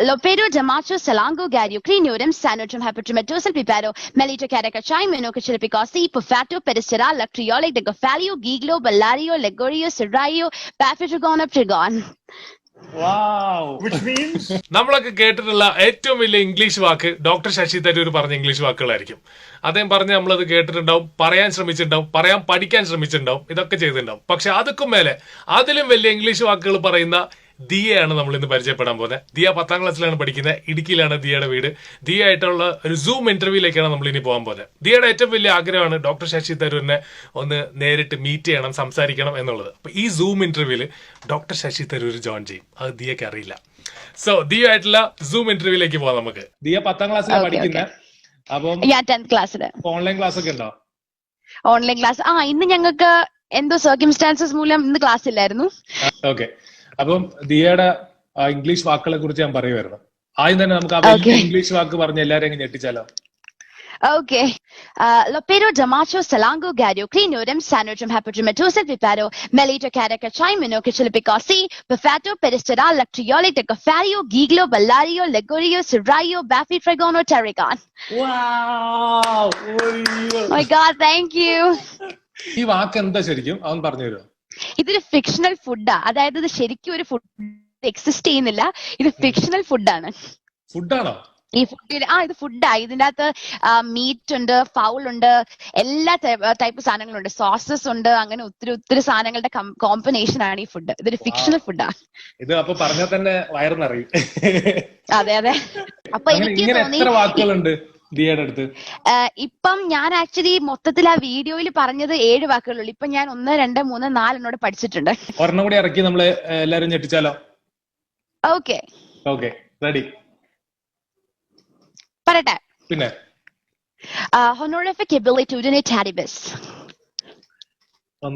Lopedo, Damacho, Salango, Gario, Sanotrum, Sanotum, Hypertrimatosal, Pipero, Melito, Catacachai, Menocachilipicosi, Pufato, Pedestera, Lactriolic, Degofalio, Giglo, Bellario, Legorio, Serraio, Bafetragona, Trigon. Wow! which means നമ്മളൊക്കെ കേട്ടിട്ടുള്ള ഏറ്റവും വലിയ English വാക്ക് doctor Shashi Tharoor പറഞ്ഞ English വാക്കുകളായിരിക്കും അദ്ദേഹം പറഞ്ഞ് നമ്മളത് കേട്ടിട്ടുണ്ടാവും പറയാൻ ശ്രമിച്ചിട്ടുണ്ടാവും പറയാൻ പഠിക്കാൻ ശ്രമിച്ചിട്ടുണ്ടാവും ഇതൊക്കെ ചെയ്തിട്ടുണ്ടാവും പക്ഷെ അതൊക്കെ മേലെ അതിലും വലിയ ഇംഗ്ലീഷ് വാക്കുകൾ പറയുന്ന ദിയയാണ് നമ്മൾ ഇന്ന് പരിചയപ്പെടാൻ പോകുന്നത്. ദിയ പത്താം ക്ലാസ്സിലാണ് പഠിക്കുന്നത്. ഇടുക്കിയിലാണ് ദിയയുടെ വീട്. ദിയ ആയിട്ടുള്ള ഒരു സൂം ഇന്റർവ്യൂയിലേക്കാണ് നമ്മൾ ഇനി പോകാൻ പോകുന്നത്. ദിയയുടെ ഏറ്റവും വലിയ ആഗ്രഹമാണ് ഡോക്ടർ ശശി തരൂരിനെ ഒന്ന് നേരിട്ട് മീറ്റ് ചെയ്യണം സംസാരിക്കണം എന്നുള്ളത്. അപ്പൊ ഈ സൂം ഇന്റർവ്യൂവിൽ ഡോക്ടർ ശശി തരൂർ ജോയിൻ ചെയ്യും. അത് ദിയക്ക് അറിയില്ല. സോ ദിയ ആയിട്ടുള്ള സൂം ഇന്റർവ്യൂയിലേക്ക് പോവാം നമുക്ക്. ദിയ പത്താം ക്ലാസ്സിലാണ് പഠിക്കുന്നത്. അപ്പം ഓൺലൈൻ ക്ലാസ് ഒക്കെ ഉണ്ടോ? ഓൺലൈൻ ക്ലാസ് ആ ഇന്ന് ഞങ്ങൾക്ക് എന്തോ സർക്കിംസ്റ്റാൻസസ് മൂലം ഇന്ന് ക്ലാസ് ഇല്ലായിരുന്നു. ഓക്കെ അപ്പം ദിയയുടെ ഇംഗ്ലീഷ് വാക്കുകളെ കുറിച്ച് ഞാൻ പറയുമായിരുന്നു ആദ്യം തന്നെ നമുക്ക് ആ ഇംഗ്ലീഷ് വാക്ക് പറഞ്ഞ് എല്ലാവരെയും അങ്ങ് ഞെട്ടിച്ചാലോ? ഓക്കെ ലൊപ്പേരോ ഡമാച്ചോ സലാങ്കോ ഗാരിയോ ക്ലീനോരം സാനോട്രം ഹെപ്പട്രിമറ്റോസൽ പിപ്പാരോ മെലീറ്റോ കാരക്കച്ചൈ മിനോക്കിച്ചിലിപ്പിക്കോസി ബഫാറ്റോ പെരിസ്റ്ററ ലക്ട്രിയോളി ടെക്കഫാരിയോ ഗീഗ്ലോ ബല്ലാരിയോ ലെഗോറിയോ സിറായോ ബാഫി ട്രഗോണോ ടെറിഗോൺ മൈ ഗാഡ് താങ്ക് യു ഈ വാക്ക് എന്താ ശരിക്കും? അവൻ പറഞ്ഞു തരുമോ ഇതൊരു ഫിക്ഷണൽ ഫുഡാ അതായത് ഇത് ശരിക്കും ഒരു ഫുഡ് എക്സിസ്റ്റ് ചെയ്യുന്നില്ല. ഇത് ഫിക്ഷണൽ ഫുഡാണ് ഫുഡാണോ ഈ ഫുഡിൽ ആ ഇത് ഫുഡാ ഇതിന്റെ അകത്ത് മീറ്റ് ഉണ്ട് ഫൗൾ ഉണ്ട് എല്ലാ ടൈപ്പ് സാധനങ്ങളുണ്ട്. സോസസ് ഉണ്ട് അങ്ങനെ ഒത്തിരി ഒത്തിരി സാധനങ്ങളുടെ കോമ്പിനേഷൻ ആണ് ഈ ഫുഡ് ഇതൊരു ഫിക്ഷണൽ ഫുഡാ ഇത് അപ്പൊ പറഞ്ഞാൽ തന്നെ വയറിനറിയും. അതെ അതെ. അപ്പൊ എനിക്ക് തോന്നി ദിയയുടെ അടുത്ത്. ഇപ്പം ഞാൻ ആക്ച്വലി മൊത്തത്തിൽ ആ വീഡിയോയിൽ പറഞ്ഞത് ഏഴ് വാക്കുകളുള്ളൂ ഇപ്പൊ ഞാൻ ഒന്ന് രണ്ട് മൂന്ന് എന്നോട് പഠിച്ചിട്ടുണ്ട്. ഒരെണ്ണം കൂടി ഇറക്കി നമ്മൾ എല്ലാരും ഞെട്ടിച്ചാലോ? ഓക്കെ. Okay ready. പറയട്ടെ. പിന്നെ? ഹൊനോറിഫിക് എബിലിറ്റ്യൂഡിനെ ടാരിബസ്.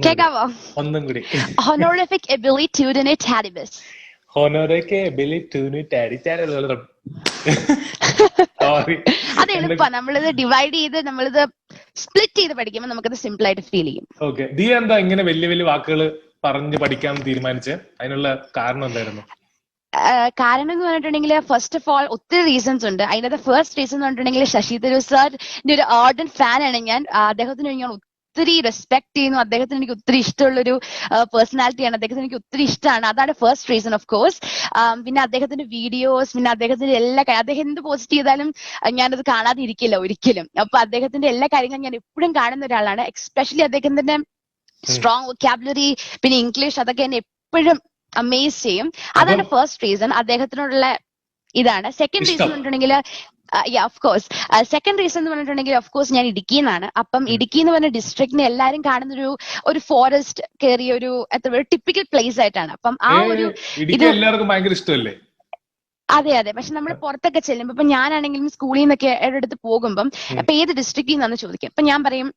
കേക്കാവോ? ഒന്നും കൂടി. ഹൊനോറിഫിക് എബിലിറ്റ്യൂഡിനെ ടാരിബസ് ഹോനോറേക്ക് സോറി അത് എളുപ്പമാണ് നമ്മളിത് ഡിവൈഡ് ചെയ്ത് നമ്മളിത് സ്പ്ലിറ്റ് ചെയ്ത് പഠിക്കുമ്പോൾ നമുക്കത് സിമ്പിൾ ആയിട്ട് ഫീൽ ചെയ്യും. ഓക്കെ ദിയ എന്താ ഇങ്ങനെ വലിയ വലിയ വാക്കുകൾ പറഞ്ഞു പഠിക്കാൻ തീരുമാനിച്ചേ? അതിനുള്ള കാരണം എന്തായിരുന്നു? കാരണം എന്ന് പറഞ്ഞിട്ടുണ്ടെങ്കിൽ ഫസ്റ്റ് ഓഫ് ഓൾ ഒത്തിരി റീസൺസ് ഉണ്ട്. അതിനകത്ത് ഫസ്റ്റ് റീസൺ എന്ന് പറഞ്ഞിട്ടുണ്ടെങ്കിൽ ശശി തരൂർ സാറിന്റെ ഒരു ആർഡൻ ഫാൻ ആണ് ഞാൻ. അദ്ദേഹത്തിന് ഞാൻ ഒത്തിരി റെസ്പെക്ട് ചെയ്യുന്നു. അദ്ദേഹത്തിന് എനിക്ക് ഒത്തിരി ഇഷ്ടമുള്ള ഒരു പേഴ്സണാലിറ്റിയാണ് അദ്ദേഹത്തിന് എനിക്ക് ഒത്തിരി ഇഷ്ടമാണ് അതാണ് ഫസ്റ്റ് റീസൺ ഓഫ് കോഴ്സ് പിന്നെ അദ്ദേഹത്തിന്റെ വീഡിയോസ് പിന്നെ അദ്ദേഹത്തിന്റെ എല്ലാ കാര്യം അദ്ദേഹം എന്ത് പോസ്റ്റ് ചെയ്താലും ഞാനത് കാണാതെ ഇരിക്കില്ല ഒരിക്കലും. അപ്പൊ അദ്ദേഹത്തിന്റെ എല്ലാ കാര്യങ്ങളും ഞാൻ എപ്പോഴും കാണുന്ന ഒരാളാണ്. എക്സ്പെഷ്യലി അദ്ദേഹത്തിന്റെ സ്ട്രോങ് വൊക്കാബുലറി പിന്നെ ഇംഗ്ലീഷ് അതൊക്കെ എന്നെ എപ്പോഴും അമേസ് ചെയ്യും. അതാണ് ഫസ്റ്റ് റീസൺ അദ്ദേഹത്തിനോടുള്ള ഇതാണ്. സെക്കൻഡ്. റീസൺ പറഞ്ഞിട്ടുണ്ടെങ്കിൽ ഓഫ് കോഴ്സ് സെക്കൻഡ് റീസൺ എന്ന് പറഞ്ഞിട്ടുണ്ടെങ്കിൽ ഓഫ് കോഴ്സ് ഞാൻ ഇടുക്കിന്നാണ് അപ്പം ഇടുക്കി എന്ന് പറഞ്ഞ ഡിസ്ട്രിക്റ്റിന് എല്ലാവരും കാണുന്ന ഒരു ഒരു ഫോറസ്റ്റ് കയറിയ ഒരു എത്ര ഒരു ടിപ്പിക്കൽ പ്ലേസ് ആയിട്ടാണ്. അപ്പം ആ ഒരു ഇത് എല്ലാവർക്കും ഭയങ്കര ഇഷ്ടമല്ലേ? അതെ അതെ. പക്ഷെ നമ്മൾ പുറത്തൊക്കെ ചെല്ലുമ്പോൾ ഇപ്പൊ ഞാനാണെങ്കിലും സ്കൂളിൽ നിന്നൊക്കെ അടുത്ത് പോകുമ്പം അപ്പൊ ഏത് ഡിസ്ട്രിക്റ്റിൽ നിന്നാന്ന് ചോദിക്കും. അപ്പൊ ഞാൻ പറയും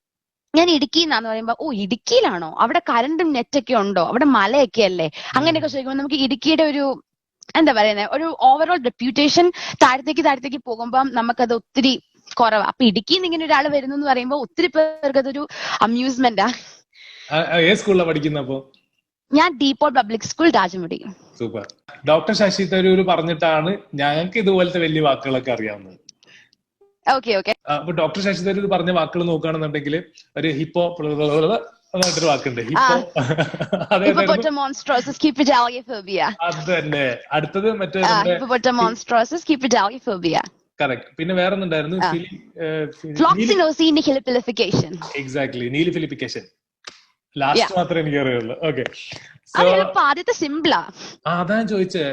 ഞാൻ ഇടുക്കിന്നാന്ന് പറയുമ്പോ ഓ ഇടുക്കിയിലാണോ? അവിടെ കറണ്ടും നെറ്റൊക്കെ ഉണ്ടോ? അവിടെ മലയൊക്കെ അല്ലേ അങ്ങനെയൊക്കെ ചോദിക്കുമ്പോൾ നമുക്ക് ഇടുക്കിയുടെ ഒരു എന്താ പറയുന്നത് ഒരു ഓവറോൾ റെപ്യൂട്ടേഷൻ താഴത്തേക്ക് താഴത്തേക്ക് പോകുമ്പോൾ നമുക്കത് ഒത്തിരി കുറവാ. അപ്പൊ ഇടുക്കിയിൽ നിന്ന് ഇങ്ങനെ ഒരാൾ വരുന്നു എന്ന് പറയുമ്പോൾ ഒത്തിരി പേർക്ക് അതൊരു അമ്യൂസ്മെന്റാ ഏത് സ്കൂളിലാണ് പഠിക്കുന്നത് അപ്പോ? ഞാൻ De Paul public school Rajamudi super. Doctor Shashi Tharoor പറഞ്ഞിട്ടാണ് ഞങ്ങൾക്ക് ഇതുപോലത്തെ വലിയ വാക്കുകളൊക്കെ അറിയാവുന്നത്. ഓക്കെ ഓക്കെ അപ്പൊ ഡോക്ടർ ശശി തരൂർ പറഞ്ഞ വാക്കുകൾ നോക്കുകയാണെന്നുണ്ടെങ്കിൽ ഒരു ഹിപ്പോ എന്നിട്ടൊരു വാക്കുണ്ട്. അതെ തന്നെ അടുത്തത് മറ്റേ. കറക്റ്റ് പിന്നെ വേറെ ഒന്നുണ്ടായിരുന്നു. എക്സാക്ട്ലി നീലി ഫിലിപ്പിക്കേഷൻ ലാസ്റ്റ്. മാത്രമേ എനിക്ക് അറിയുള്ളൂ. ഓക്കെ ആദ്യത്തെ സിമ്പിളാ അതാ ചോദിച്ചേ.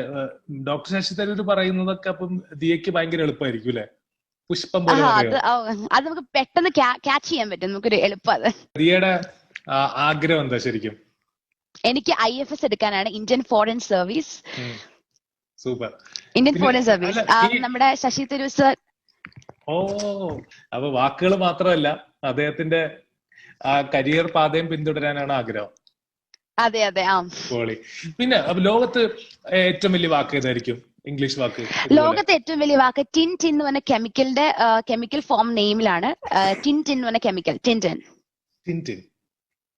ഡോക്ടർ ശശി തരൂർ പറയുന്നതൊക്കെ അപ്പം ദിയക്ക് ഭയങ്കര എളുപ്പമായിരിക്കും അല്ലെ? പുഷ്പം പോലെ അത് നമുക്ക് പെട്ടെന്ന് ക്യാച്ച് ചെയ്യാൻ പറ്റും. നമുക്കൊരു എളുപ്പം ദിയയുടെ ആഗ്രഹം എന്താ ശരിക്കും? എനിക്ക് ഐ എഫ് എസ് എടുക്കാനാണ്. Indian foreign service super. Indian foreign service നമ്മുടെ ശശി തരൂർ സർ. ഓ അപ്പൊ വാക്കുകൾ മാത്രമല്ല അദ്ദേഹത്തിന്റെ കരിയർ പാതയും പിന്തുടരാനാണ് ആഗ്രഹം. അതെ അതെ ആ. പോളി. പിന്നെ ലോകത്ത് ഏറ്റവും വലിയ വാക്ക് ഏതായിരിക്കും? ഇംഗ്ലീഷ് വാക്ക്. ലോകത്തെ ഏറ്റവും വലിയ വാക്ക് ടിൻ ടിൻ എന്ന് പറഞ്ഞ കെമിക്കലിന്റെ കെമിക്കൽ ഫോം നെയിമിലാണ്. ടിൻ ടിൻ എന്ന് പറഞ്ഞ chemical. Tin tin. Tin tin.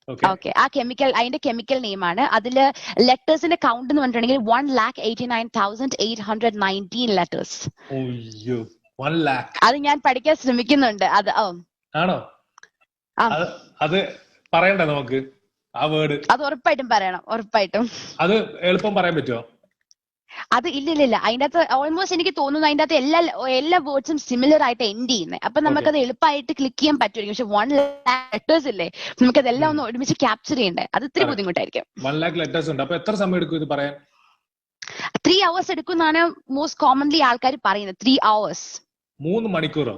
Okay ആ കെമിക്കൽ അതിന്റെ കെമിക്കൽ നെയിമാണ് അതിൽ ലെറ്റേഴ്സിന്റെ കൗണ്ട് എന്ന് പറഞ്ഞിട്ടുണ്ടെങ്കിൽ one lakh eighty nine thousand eight hundred nineteen letters അത് ഞാൻ പഠിക്കാൻ ശ്രമിക്കുന്നുണ്ട്. അത് ആണോ? അത് അത് പറയണ്ടേ നമുക്ക്. ആ വേർഡ് അത് ഉറപ്പായിട്ടും പറയണം. ഉറപ്പായിട്ടും. അത് എളുപ്പം പറയാൻ പറ്റുമോ അത് ഇല്ല ഇല്ല ഇല്ല. അതിന്റെ അകത്ത് ഓൾമോസ്റ്റ് എനിക്ക് തോന്നുന്നു അതിന്റെ അകത്ത് എല്ലാ എല്ലാ വേർഡ്സും സിമിലർ ആയിട്ട് എൻഡ് ചെയ്യുന്നത് അപ്പൊ നമുക്കത് എളുപ്പമായിട്ട് ക്ലിക്ക് ചെയ്യാൻ പറ്റുമായിരിക്കും. പക്ഷെ വൺ ലാക്ക് ലെറ്റേഴ്സ് ഇല്ലേ? നമുക്ക് അതെല്ലാം ഒന്ന് ഒരുമിച്ച് ക്യാപ്ചർ ചെയ്യണ്ടേ? അത് ഇത്തിരി ബുദ്ധിമുട്ടായിരിക്കും. വൺ ലാക്ക് ലെറ്റേഴ്സ് ഉണ്ട്. അപ്പൊ എത്ര സമയം എടുക്കും ഇത് പറയാൻ? ത്രീ അവേഴ്സ് എടുക്കുന്നാണ് മോസ്റ്റ് കോമൺലി ആൾക്കാർ പറയുന്നത്. ത്രീ അവേഴ്സ് മൂന്ന് മണിക്കൂറോ?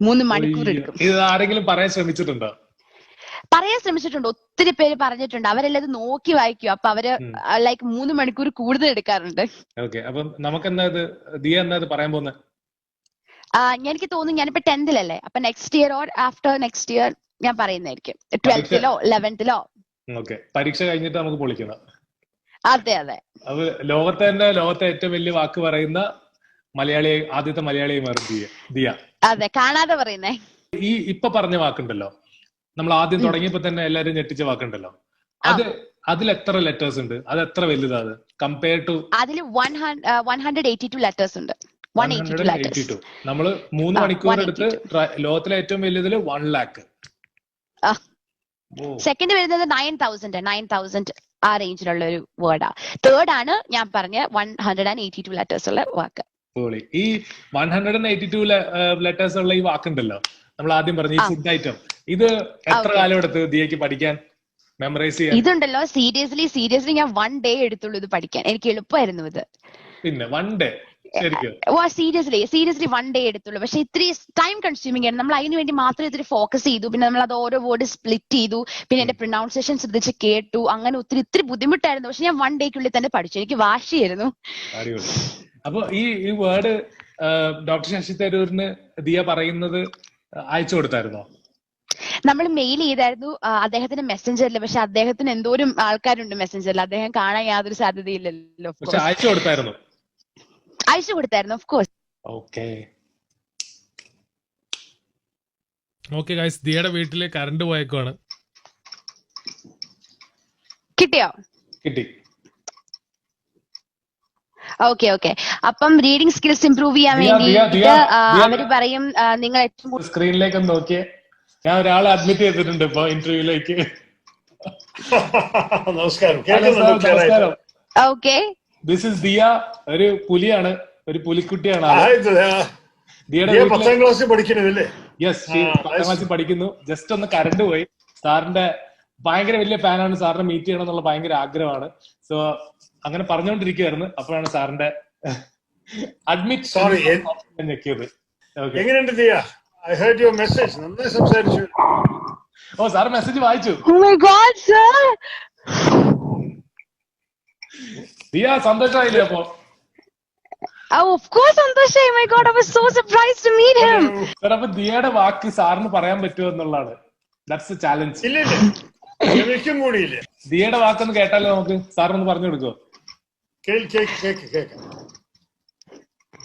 മൂന്ന് മണിക്കൂർ എടുക്കും. ഇത് ആരെങ്കിലും പറയാൻ ശ്രമിച്ചിട്ടുണ്ടോ? പറയാൻ ശ്രമിച്ചിട്ടുണ്ട്. ഒത്തിരി പേര് പറഞ്ഞിട്ടുണ്ട്. അവരെല്ലാം ഇത് നോക്കി വായിക്കും. അപ്പൊ അവർ ലൈക്ക് മൂന്ന് മണിക്കൂർ കൂടുതൽ എടുക്കാറുണ്ട്. ഓക്കെ അപ്പം നമുക്ക് എന്താ ഇത് ദിയ എന്താ ഇത് പറയാൻ പോകുന്നത് ഞാൻ- എനിക്ക് തോന്നുന്നു ഞാനിപ്പോ ടെൻത്തിലല്ലേ? അപ്പൊ next year or after next year ഞാൻ പറയുന്നതായിരിക്കും. ട്വൽത്തിലോ ലെവൻത്തിലോ ഓക്കെ പരീക്ഷ കഴിഞ്ഞിട്ട് നമുക്ക് പൊളിക്കണം. അതെ അതെ. അത് ലോകത്തെ തന്നെ ലോകത്തെ ഏറ്റവും വലിയ വാക്ക് പറയുന്ന മലയാളി ആദ്യത്തെ മലയാളിയെ മാറും ദിയ. ദിയ. അതെ കാണാതെ പറയുന്നേ. ഈ ഇപ്പൊ പറഞ്ഞ വാക്കുണ്ടല്ലോ. നമ്മൾ ആദ്യം തുടങ്ങിയപ്പോ തന്നെ എല്ലാരും ഞെട്ടിച്ച വാക്കുണ്ടല്ലോ. അത് അതിൽ എത്ര ലെറ്റേഴ്സ് ഉണ്ട്? അത് എത്ര വലുതാ അത്? കമ്പയർ ടു അതിൽ one one hundred eighty two letters ഉണ്ട്. നമ്മൾ മൂന്ന് മണിക്കൂർ എടുത്ത് ലോകത്തിലെ ഏറ്റവും വലുതിൽ വൺ ലാക്ക് സെക്കൻഡ് വരുന്നത് നയൻ തൗസൻഡ് നയൻ തൗസൻഡ് ആ റേഞ്ചിലുള്ള ഒരു വേർഡാ തേർഡ് ആണ് ഞാൻ പറഞ്ഞ one hundred and eighty two letters ഉള്ള വാക്ക്. ഈ one hundred and eighty two letters ഉള്ള ഈ വാക്കുണ്ടല്ലോ. നമ്മൾ ആദ്യം പറഞ്ഞു ഈ. ഫുഡ് ഐറ്റം ഇത് എത്ര കാലം എടുത്ത് ദിയക്ക് പഠിക്കാൻ മെമ്മറൈസ് ചെയ്യാൻ? ഇതുണ്ടല്ലോ സീരിയസ്ലി സീരിയസ്ലി ഞാൻ വൺ ഡേ എടുത്തുള്ളൂ ഇത് പഠിക്കാൻ. എനിക്ക് എളുപ്പമായിരുന്നു ഇത്. പിന്നെ one day seriously seriously one day എടുത്തുള്ളൂ. പക്ഷെ ഇത്തിരി ടൈം കൺസ്യൂമിംഗ് ആണ്. നമ്മൾ അതിന് വേണ്ടി മാത്രം ഇത്തിരി ഫോക്കസ് ചെയ്തു. പിന്നെ നമ്മൾ അത് ഓരോ വേർഡ് സ്പ്ലിറ്റ് ചെയ്തു. പിന്നെ എന്റെ പ്രൊനൗൺസിയേഷൻ ശ്രദ്ധിച്ച് കേട്ടു. അങ്ങനെ ഒത്തിരി ഇത്തിരി ബുദ്ധിമുട്ടായിരുന്നു. പക്ഷെ ഞാൻ വൺ ഡേക്കുള്ളിൽ തന്നെ പഠിച്ചു. എനിക്ക് വാശിയായിരുന്നു അപ്പൊ ഈ ഈ വേർഡ് ഡോക്ടർ ശശി തരൂരിന് ദിയ പറയുന്നത് അയച്ചു കൊടുത്തായിരുന്നോ? നമ്മൾ മെയിൽ ചെയ്തായിരുന്നു അദ്ദേഹത്തിന്റെ മെസ്സഞ്ചറിൽ പക്ഷെ അദ്ദേഹത്തിന് എന്തോരം ആൾക്കാരുണ്ട് മെസ്സഞ്ചറിൽ അദ്ദേഹം കാണാൻ യാതൊരു സാധ്യതയില്ലല്ലോ. അയച്ചു കൊടുത്തായിരുന്നു. അയച്ചു കൊടുത്തായിരുന്നു of course okay okay guys ദിയയുടെ വീട്ടിൽ കറണ്ട് പോയേക്കുവാണ്. കിട്ടിയോ? കിട്ടി. ഓക്കെ ഓക്കെ അപ്പം റീഡിംഗ് സ്കിൽസ് ഇംപ്രൂവ് ചെയ്യാൻ ദിയ. അവർ പറയും നിങ്ങൾ ഏറ്റവും കൂടുതൽ സ്ക്രീനിലേക്ക് നോക്കിയേ. ഞാൻ ഒരാളെ അഡ്മിറ്റ് ചെയ്തിട്ടുണ്ട് ഇപ്പൊ ഇന്റർവ്യൂലേക്ക് നമസ്കാരം. ഓക്കെ ദിസ് ഇസ് ദിയ ഒരു പുലിയാണ് ഒരു പുലിക്കുട്ടിയാണ് പത്താം ക്ലാസ്സിൽ യെസ് പത്താം ക്ലാസ്സിൽ പഠിക്കുന്നു. ജസ്റ്റ് ഒന്ന് കറണ്ട് പോയി. സാറിന്റെ ഭയങ്കര വലിയ ഫാനാണ് സാറിനെ മീറ്റ് ചെയ്യണം എന്നുള്ള ഭയങ്കര ആഗ്രഹമാണ്. സോ അങ്ങനെ പറഞ്ഞുകൊണ്ടിരിക്കുവായിരുന്നു അപ്പോഴാണ് സാറിന്റെ അഡ്മിറ്റ് സോറി ഞെക്കിയത്. എങ്ങനെയുണ്ട് Diya? I heard your message നന്നായി സംസാരിച്ചു. ഓ സാർ മെസ്സേജ് വായിച്ചു. Oh my god, sir! Diya സന്തോഷമായില്ലേ അപ്പൊ? Oh, of course, Santosha. Oh my god, I was so surprised to meet him. Sir അപ്പൊ ദിയയുടെ വാക്ക് സാറിന് പറയാൻ പറ്റുമോ എന്നുള്ളതാണ്. ദാറ്റ്സ് ചാലഞ്ച് ഇല്ല ഇല്ല കൂടിയില്ല. ദിയയുടെ വാക്കൊന്ന് കേട്ടാലോ നമുക്ക്? സാറിനൊന്ന് പറഞ്ഞു കൊടുക്കോ cake cake cake cake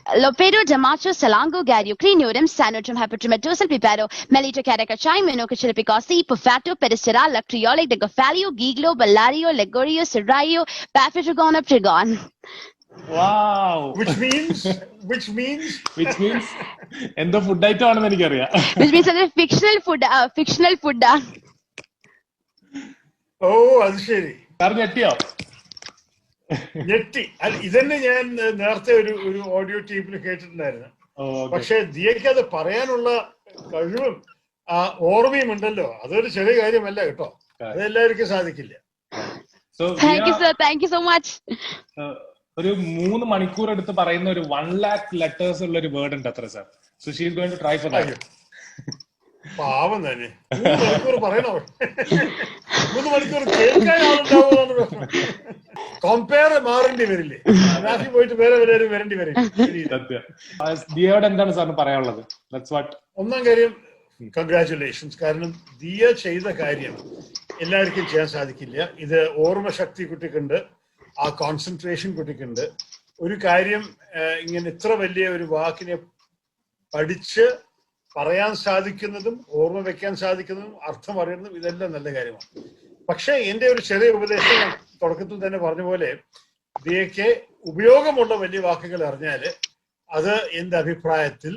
Lopedo, Damacho, Salango, Gario, Crinorum, Sanotum, Hypertrimatosal, Piparo, Melito, Caracachai, Menocachilipicosi, Pufato, Pedicera, Lactriolic, Degofalio, Giglo, Bellario, Legorio, Serraio, Bafetragon, Trigon. Wow which means which means which means എന്തോ food item ആണെന്ന് എനിക്കറിയാം Which means that fictional food, uh, fictional food. Uh, ഓ അത് ശരി sir ഞെട്ടിയോ ഞെട്ടി. ഇതന്നെ ഞാൻ നേരത്തെ ഒരു ഒരു ഓഡിയോ ടീപ്പിൽ കേട്ടിട്ടുണ്ടായിരുന്നു. പക്ഷെ ദിയയ്ക്ക് അത് പറയാനുള്ള കഴിവും ആ ഓർമ്മയും ഉണ്ടല്ലോ. അതൊരു ചെറിയ കാര്യമല്ല കേട്ടോ. അത് എല്ലാവർക്കും സാധിക്കില്ല. ഒരു മൂന്ന് മണിക്കൂർ എടുത്ത് പറയുന്ന ഒരു വൺ ലാക്ക് ലെറ്റേഴ്സ് ഉള്ള ഒരു വേർഡ് ഉണ്ട് അത്ര sir so she going to try for that പാവം തന്നെ. മൂന്ന് മണിക്കൂർ പറയണോ? മൂന്ന് മണിക്കൂർ കേൾക്കാൻ ആളുണ്ടാവുന്നതാണ് പ്രശ്നം കമ്പയർ മാറേണ്ടി വരില്ലേ നാട്ടിൽ പോയിട്ട് വേറെ വരും വരേണ്ടി വരില്ല ദിയയോട് എന്താണ് സാറിന് പറയാനുള്ളത്? ഒന്നാം കാര്യം കൺഗ്രാറ്റുലേഷൻസ് കാരണം ദിയ ചെയ്ത കാര്യം എല്ലാവർക്കും ചെയ്യാൻ സാധിക്കില്ല. ഇത് ഓർമ്മ ശക്തി കുട്ടിക്കുണ്ട്. ആ കോൺസെൻട്രേഷൻ കുട്ടിക്കുണ്ട്. ഒരു കാര്യം ഇങ്ങനെ ഇത്ര വലിയ ഒരു വാക്കിനെ പഠിച്ച് പറയാൻ സാധിക്കുന്നതും ഓർമ്മ വെക്കാൻ സാധിക്കുന്നതും അർത്ഥം അറിയുന്നതും ഇതെല്ലാം നല്ല കാര്യമാണ്. പക്ഷേ എന്റെ ഒരു ചെറിയ ഉപദേശം തുടക്കത്തിൽ തന്നെ പറഞ്ഞ പോലെ ഇവയൊക്കെ ഉപയോഗമുള്ള വലിയ വാക്കുകൾ അറിഞ്ഞാൽ അത് എന്റെ അഭിപ്രായത്തിൽ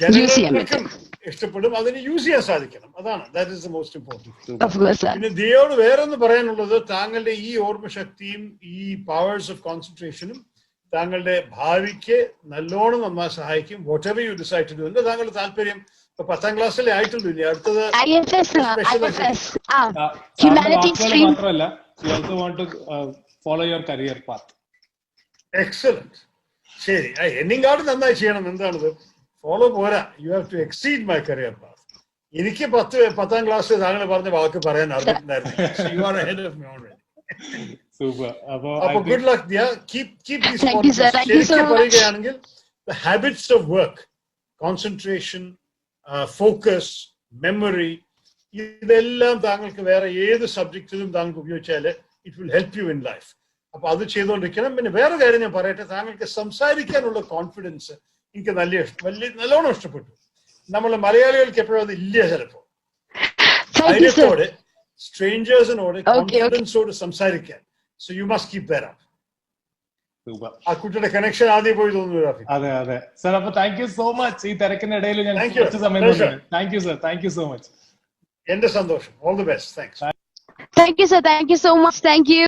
ജനങ്ങൾക്കും ഇഷ്ടപ്പെടും അതിന് യൂസ് ചെയ്യാൻ സാധിക്കണം. അതാണ്. That is the most important പിന്നെ ദിയോട് വേറൊന്ന് പറയാനുള്ളത് താങ്കളുടെ ഈ ഓർമ്മശക്തിയും ഈ പവേഴ്സ് ഓഫ് കോൺസെൻട്രേഷനും താങ്കളുടെ ഭാവിക്ക് നല്ലോണം നന്നായി സഹായിക്കും. Whatever you decide to do എന്താ താങ്കളുടെ താല്പര്യം പത്താം ക്ലാസ്സിലെ ആയിട്ടുള്ളൂ ഇല്ലേ അടുത്തത് F S I F S ആ സാ- Humanity സാറിന്റെ വാക്കുകൾ stream. മാത്രമല്ല you also want to follow your career path excellent ശരി. ആ എന്നും കാർഡ് നന്നായി ചെയ്യണം. എന്താണിത്? ഫോളോ പോരാ. You have to exceed my career path എനിക്ക് പത്ത് പത്താം ക്ലാസ്സിൽ താങ്കൾ പറഞ്ഞ വാക്ക് പറയാൻ അറിഞ്ഞിട്ടുണ്ടായിരുന്നു you are head of my already super അപ്പൊ അപ്പൊ good luck Diya keep keep these Thank you, sir. Thank you so ശരിക്കും much. ഇതെല്ലാം താങ്കൾക്ക് വേറെ ഏത് സബ്ജക്റ്റിലും താങ്കൾക്ക് ഉപയോഗിച്ചാൽ it will help you in life അപ്പൊ അത് ചെയ്തുകൊണ്ടിരിക്കണം. പിന്നെ വേറെ കാര്യം ഞാൻ പറയട്ടെ. താങ്കൾക്ക് സംസാരിക്കാനുള്ള കോൺഫിഡൻസ് എനിക്ക് നല്ല ഇഷ്ടം വലിയ നല്ലോണം ഇഷ്ടപ്പെട്ടു. നമ്മൾ മലയാളികൾക്ക് എപ്പോഴും അത് ഇല്ല ചിലപ്പോ. ധൈര്യത്തോട് സ്ട്രേഞ്ചേഴ്സിനോട്. കോൺഫിഡൻസോട് സംസാരിക്കാൻ. So you must keep that up ആ കുട്ടിയുടെ കണക്ഷൻ ആദ്യം പോയി തോന്നുന്നു അതെ അതെ. സർ അപ്പൊ താങ്ക് യു സോ മച്ച് ഈ തിരക്കിനിടയിൽ ഞാൻ കുറച്ച് സമയം. Thank you sir thank you so much എന്റെ സന്തോഷം. All the best thanks thank you sir thank you so much thank you